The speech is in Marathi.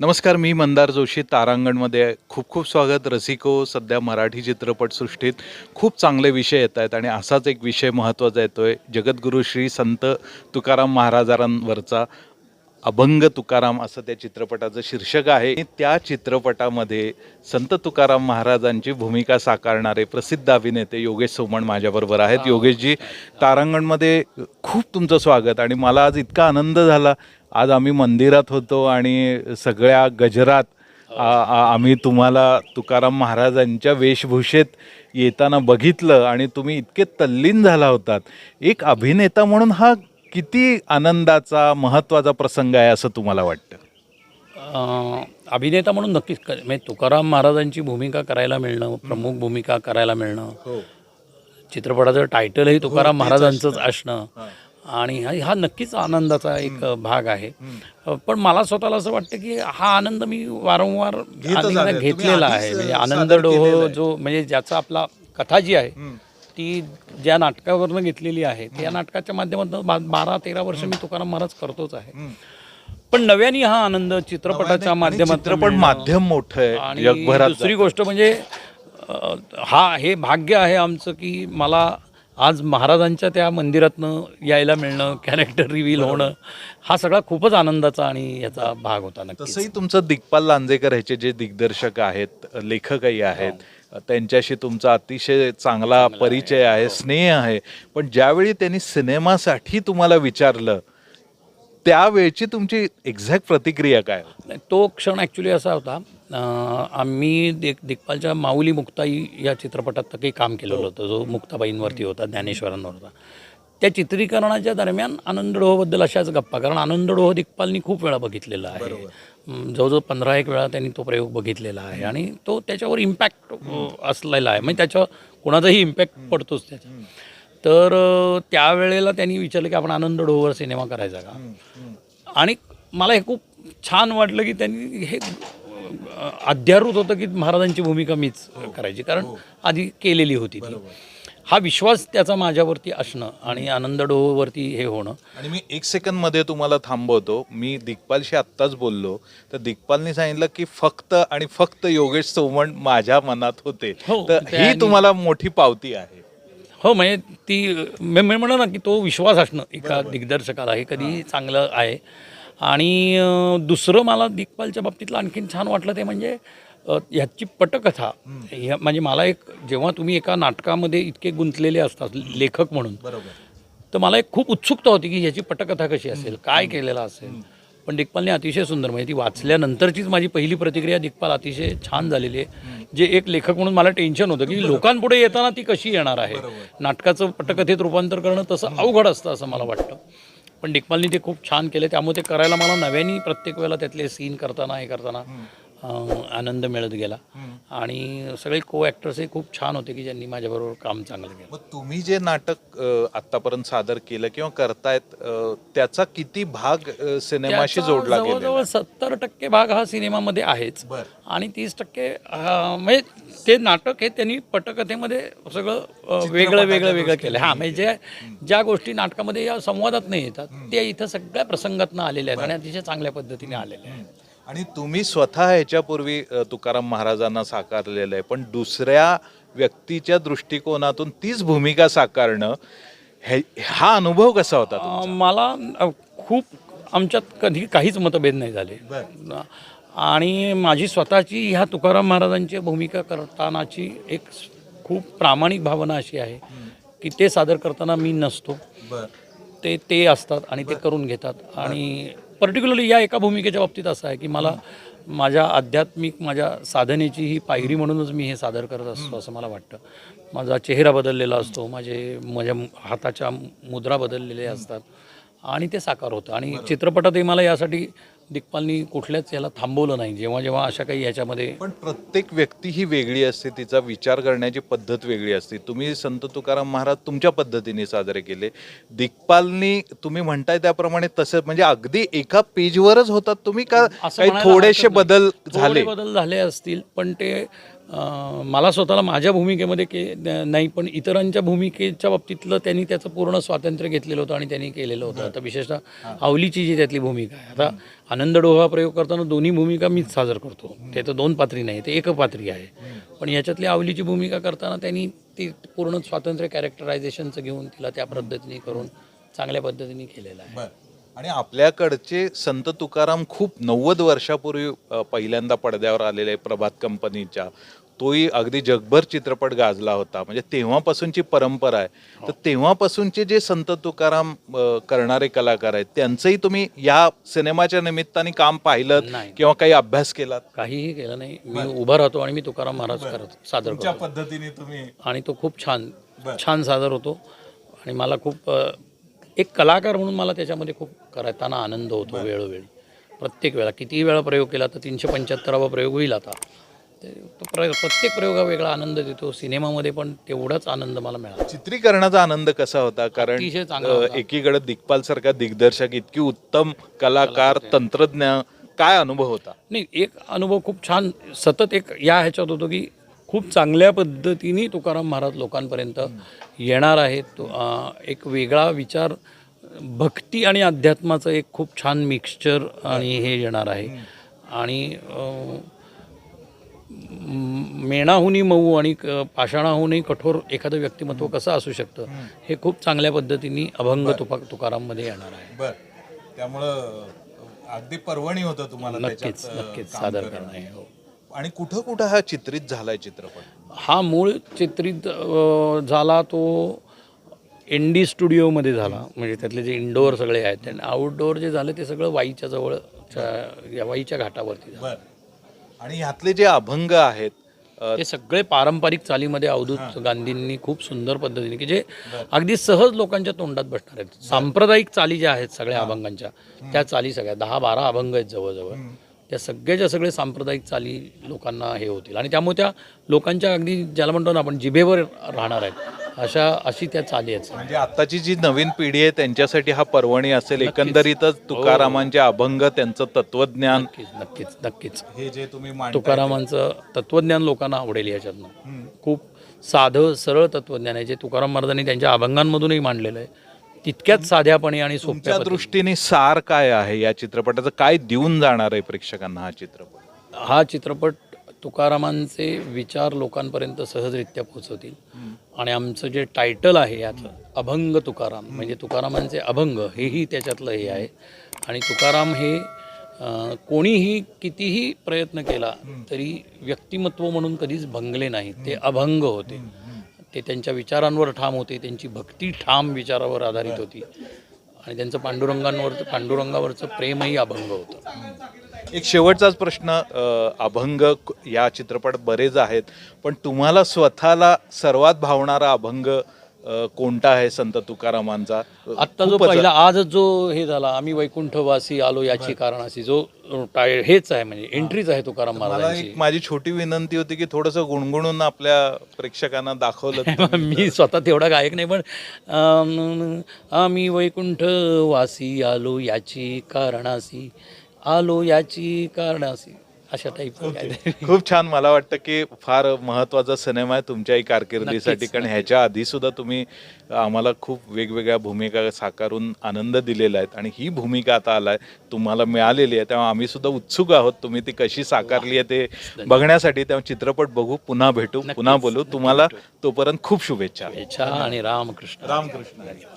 नमस्कार मी मंदार जोशी तारांगणमध्ये. खूप खूप स्वागत. रसिको सध्या मराठी चित्रपटसृष्टीत खूप चांगले विषय येत आहेत आणि असाच एक विषय महत्त्वाचा येतो आहे जगद्गुरू श्री संत तुकाराम महाराजांवरचा अभंग तुकाराम असं त्या चित्रपटाचं शीर्षक आहे. आणि त्या चित्रपटामध्ये संत तुकाराम महाराजांची भूमिका साकारणारे प्रसिद्ध अभिनेते योगेश सोमण माझ्याबरोबर आहेत. योगेशजी तारांगणमध्ये खूप तुमचं स्वागत आणि मला आज इतका आनंद झाला आज आम्ही मंदिरात होतो आणि सगळ्या गजरात आम्ही तुम्हाला तुकाराम महाराजांच्या वेशभूषेत येताना बघितलं आणि तुम्ही इतके तल्लीन झाला होतात. एक अभिनेता म्हणून हा किती आनंदाचा महत्त्वाचा प्रसंग आहे असं तुम्हाला वाटतं? अभिनेता म्हणून नक्कीच म्हणजे तुकाराम महाराजांची भूमिका करायला मिळणं प्रमुख भूमिका करायला मिळणं चित्रपटाचं टायटलही तुकाराम महाराजांचंच असणं. आणि हा हा नक्कीच आनंदाचा एक भाग आहे. पण मला स्वतःला असं वाटतं की हा आनंद मी वारंवार अनेकदा घेतलेला आहे. म्हणजे आनंद डोह जो म्हणजे ज्याचा आपला कथा जी आहे ती ज्या नाटकावरनं घेतलेली आहे त्या नाटकाच्या माध्यमातून बारा तेरा वर्ष मी तुकाराम महाराज करतोच आहे. पण नव्याने हा आनंद चित्रपटाच्या चित्रपट मिळणं. माध्यम मोठं आहे आणि दुसरी गोष्ट म्हणजे हा हे भाग्य आहे आमचं की मला आज महाराजांच्या त्या मंदिरातनं यायला मिळणं कॅरेक्टर रिव्हील होणं हा सगळा खूपच आनंदाचा आणि याचा भाग होता नक्कीच. तसंही तुमचं दिग्पाल लांजेकर ह्याचे जे दिग्दर्शक आहेत लेखकही आहेत त्यांच्याशी तुमचा अतिशय चांगला परिचय आहे स्नेह आहे. पण ज्यावेळी त्यांनी सिनेमासाठी तुम्हाला विचारलं त्यावेळची तुमची एक्झॅक्ट प्रतिक्रिया काय? होती? नाही, तो क्षण ॲक्च्युली असा होता आम्ही दिक दिग्पालच्या माऊली मुक्ताई या चित्रपटात काही काम केलेलं होतं. जो मुक्ताबाईंवरती होता ज्ञानेश्वरांवर होता. त्या चित्रीकरणाच्या दरम्यान आनंद डोहबद्दल अशाच गप्पा कारण आनंद डोह दिग्पालनी खूप वेळा बघितलेला आहे. जवळजवळ पंधरा एक वेळा त्यांनी तो प्रयोग बघितलेला आहे आणि तो त्याच्यावर इम्पॅक्ट असलेला आहे. म्हणजे त्याच्यावर कोणाचाही इम्पॅक्ट पडतोच त्याच्या तर त्यावेळेला त्यांनी विचारलं की आपण आनंद डोहवर सिनेमा करायचा का? आणि मला हे खूप छान वाटलं की त्यांनी हे अध्यारूत होतं की महाराजांची भूमिका मीच करायची कारण आधी केलेली होती ती. हा विश्वास त्याचा माझ्यावरती असणं आणि आनंद डोहवरती हे होणं. आणि मी एक सेकंदमध्ये तुम्हाला थांबवतो. मी दिग्पालशी आत्ताच बोललो. तर दिग्पालनी सांगितलं की फक्त आणि फक्त योगेश चव्हाण माझ्या मनात होते. हो, तर ही तुम्हाला मोठी पावती आहे. हो म्हणजे ती मी मी म्हणलं ना की तो विश्वास असणं एका दिग्दर्शकाला हे कधी चांगलं आहे. आणि दुसरं मला दिग्पालच्या बाबतीतलं आणखीन छान वाटलं ते म्हणजे ह्याची पटकथा. ह्या- म्हणजे मला एक जेव्हा तुम्ही एका नाटकामध्ये इतके गुंतलेले असतात लेखक म्हणून तर मला एक खूप उत्सुकता होती की ह्याची पटकथा कशी असेल काय केलेलं असेल. पण दिग्पालने अतिशय सुंदर म्हणजे ती वाचल्यानंतरचीच माझी पहिली प्रतिक्रिया दिग्पाल अतिशय छान झालेली आहे. जे एक लेखक म्हणून मला टेन्शन होतं की लोकांपुढे येताना ती कशी येणार आहे. नाटकाचं पटकथेत रूपांतर करणं तसं अवघड असतं असं मला वाटतं. पण डिकमालनी ते खूप छान केले त्यामुळे ते करायला मला नव्याने प्रत्येक वेळेला त्यातले सीन करताना हे करताना. आनंद मिळत गेला. आणि सगळे को ॲक्टर्सही खूप छान होते की ज्यांनी माझ्याबरोबर काम चांगलं केलं. मग तुम्ही जे नाटक आतापर्यंत सादर केलं किंवा करतायत त्याचा किती भाग सिनेमाशी जोडला जवळजवळ सत्तर टक्के भाग हा सिनेमामध्ये आहेच. आणि तीस टक्के म्हणजे ते नाटक हे त्यांनी पटकथेमध्ये सगळं वेगळं वेगळं वेगळं केलं. हां म्हणजे जे ज्या गोष्टी नाटकामध्ये या संवादात नाही येतात त्या इथं सगळ्या प्रसंगातनं आलेल्या आहेत आणि अतिशय चांगल्या पद्धतीने आलेल्या आहेत. आणि तुम्ही स्वतः ह्याच्यापूर्वी अ, तुकाराम महाराजांना साकारलेलं आहे. पण दुसऱ्या व्यक्तीच्या दृष्टिकोनातून तीच भूमिका साकारणं हे हा अनुभव कसा होता तुमचा? अं, मला अं, खूप आमच्यात कधी काहीच मतभेद नाही झाले. आणि माझी स्वतःची ह्या तुकाराम महाराजांची भूमिका करतानाची एक खूप प्रामाणिक भावना अशी आहे की ते सादर करताना मी नसतो. ते ते असतात आणि ते करून घेतात. आणि पर्टिक्युलरली या एका भूमिकेच्या बाबतीत असं आहे की मला माझ्या आध्यात्मिक माझ्या साधनेची ही पायरी म्हणूनच मी हे सादर करत असतो असं मला वाटतं. माझा चेहरा बदललेला असतो माझे माझ्या हाताच्या मुद्रा बदललेल्या असतात आणि ते साकार होतं. आणि चित्रपटातही मला यासाठी दिग्पालनी कुठल्याच याला थांबवलं नाही. जेव्हा जेव्हा अशा काही याच्यामध्ये पण प्रत्येक व्यक्ती ही वेगळी असते तिचा विचार करण्याची पद्धत वेगळी असते. तुम्ही संत तुकाराम महाराज तुमच्या पद्धतीने साजरे केले. दिग्पालनी तुम्ही म्हणताय त्याप्रमाणे तसं म्हणजे अगदी एका पेजवरच होतात तुम्ही का? काही म्हणायला थोडेसे हरकत नाही. बदल थोडे झाले? बदल झाले असतील पण ते मला स्वतःला माझ्या भूमिकेमध्ये के नाही पण इतरांच्या भूमिकेच्या बाबतीतलं त्यांनी त्याचं पूर्ण स्वातंत्र्य घेतलेलं होतं आणि त्यांनी केलेलं होतं. आता विशेषतः आवलीची जी त्यातली भूमिका आहे. आता आनंद डोहा प्रयोग करताना दोन्ही भूमिका मीच सादर करतो. ते तर दोन पात्री नाही ते एकपात्री आहे. पण याच्यातली आवलीची भूमिका करताना त्यांनी ती पूर्ण स्वातंत्र्य कॅरेक्टरायझेशनचं घेऊन तिला त्या पद्धतीने करून चांगल्या पद्धतीने केलेलं आहे. बर. आणि आपल्याकडचे संत तुकाराम खूप नव्वद वर्षापूर्वी अ, पहिल्यांदा पडद्यावर आलेले प्रभात कंपनीच्या तोही अगदी जगभर चित्रपट गाजला होता. म्हणजे तेव्हापासूनची परंपरा आहे. तर तेव्हापासूनचे जे संत तुकाराम अ, करणारे कलाकार आहेत त्यांचंही तुम्ही या सिनेमाच्या निमित्ताने काम पाहिलं नाही. किंवा काही अभ्यास केलात? काहीही केलं नाही. मी उभा राहतो आणि मी तुकाराम महाराज करत सादर करतो. पद्धतीने तुम्ही आणि तो खूप छान. छान सादर होतो. आणि मला खूप अ, एक कलाकार म्हणून मला त्याच्यामध्ये खूप करताना आनंद होतो वेळोवेळी. प्रत्येक वेळा कितीही वेळा प्रयोग केला तर तीनशे पंच्याहत्तरावा प्रयोग होईल आता. ते तो प्र प्रत्येक प्रयोगा वेगळा आनंद देतो सिनेमामध्ये पण तेवढाच आनंद मला मिळाला. चित्रीकरणाचा आनंद कसा होता? कारण अतिशय चांगला अ, होता. एकीकडे दिग्पाल सारखा दिग्दर्शक इतकी उत्तम कलाकार. तंत्रज्ञ काय अनुभव होता? नाही एक अनुभव खूप छान सतत एक या ह्याच्यात होतो की खूप चांगल्या पद्धतीने तुकाराम महाराज लोकांपर्यंत येणार आहेत. एक वेगळा विचार भक्ती आणि अध्यात्माचं एक खूप छान मिक्सचर आणि हे येणार आहे. आणि मेणाहूनही मऊ आणि क- पाषाणाहूनही कठोर एखादं व्यक्तिमत्व कसं असू शकतं हे खूप चांगल्या पद्धतीने अभंग तुका तुकाराममध्ये येणार आहे. बर. त्यामुळं अगदी पर्वणी होतं तुम्हाला नक्कीच नक्कीच सादर करणं आहे हो. आणि कुठं कुठं हा चित्रित झालाय चित्रपट? हा मूळ चित्रित अ, झाला तो एन डी स्टुडिओमध्ये झाला. म्हणजे त्यातले जे इंडोअर सगळे आहेत आणि आउटडोअर जे झालं ते सगळं वाईच्या जवळच्या या वाईच्या घाटावरती झालं. बर. आणि ह्यातले जे अभंग आहेत अ, ते सगळे पारंपरिक चालीमध्ये अवधूत गांधींनी खूप सुंदर पद्धतीने की जे अगदी सहज लोकांच्या तोंडात बसणार आहेत. सांप्रदायिक चाली ज्या आहेत सगळ्या अभंगांच्या त्या चाली सगळ्या दहा बारा अभंग आहेत जवळजवळ. त्या सगळ्याच्या सगळे सांप्रदायिक चाली लोकांना हे होतील. आणि त्यामुळे त्या लोकांच्या अगदी ज्याला म्हणतो ना आपण जिभेवर राहणार आहेत. अशा अशी त्या चाली आहेत म्हणजे आताची जी नवीन पिढी आहे त्यांच्यासाठी हा पर्वणी असेल. एकंदरीतच तुकारामांचे अभंग त्यांचं तत्वज्ञान. नक्कीच नक्कीच नक्कीच. हे जे तुम्ही तुकारामांचं तत्त्वज्ञान लोकांना आवडेल याच्यातनं. खूप साधं सरळ तत्त्वज्ञान आहे. जे तुकाराम महाराजांनी त्यांच्या अभंगांमधूनही मांडलेलं आहे. तितक्याच साध्यापणे आणि सोप्या. दृष्टीने सार काय आहे या चित्रपटाचं? काय देऊन जाणार आहे प्रेक्षकांना हा चित्रपट? हा चित्रपट तुकारामांचे विचार लोकांपर्यंत सहजरित्या पोहोचवतील. आणि आमचं जे टायटल आहे याचं अभंग तुकाराम म्हणजे तुकारामांचे अभंग हेही त्याच्यातलं हे आहे. आणि तुकाराम हे कोणीही कितीही प्रयत्न केला तरी व्यक्तिमत्व म्हणून कधीच भंगले नाहीत. ते अभंग होते. ते त्यांच्या विचारांवर ठाम होते त्यांची भक्ती ठाम विचारावर आधारित होती. आणि त्यांचं पांडुरंगांवर पांडुरंगावरचं प्रेमही अभंग होतं. एक शेवटचाच प्रश्न अभंग या चित्रपट बरेच आहेत पण तुम्हाला स्वतःला सर्वात भावणारा अभंग कोणता आहे संत तुकारामांचा? आत्ता जो पहिला आजच जो हे झाला आम्ही वैकुंठवासी आलो याची कारणाशी जो टाय हेच आहे म्हणजे एंट्रीच आहे तुकाराम महाराजांची एक माझी छोटी विनंती होती की थोडस गुणगुणून आपल्या प्रेक्षकांना दाखवलं मी स्वतः तेवढा गायक नाही पण आम्ही वैकुंठवासी आलो याची कारणासी आलो याची कारणासी अशा टाईप खूप छान. मला वाटतं की फार महत्त्वाचा सिनेमा आहे तुमच्याही कारकिर्दीसाठी. कारण ह्याच्या आधी सुद्धा तुम्ही आम्हाला खूप वेगवेगळ्या भूमिका साकारून आनंद दिलेला आहे. आणि ही भूमिका आता आलाय तुम्हाला मिळालेली आहे. तेव्हा आम्ही सुद्धा उत्सुक आहोत तुम्ही ती कशी साकारली आहे ते बघण्यासाठी. तेव्हा चित्रपट बघू पुन्हा भेटू पुन्हा बोलू. तुम्हाला तोपर्यंत खूप शुभेच्छा आणि रामकृष्ण. रामकृष्ण.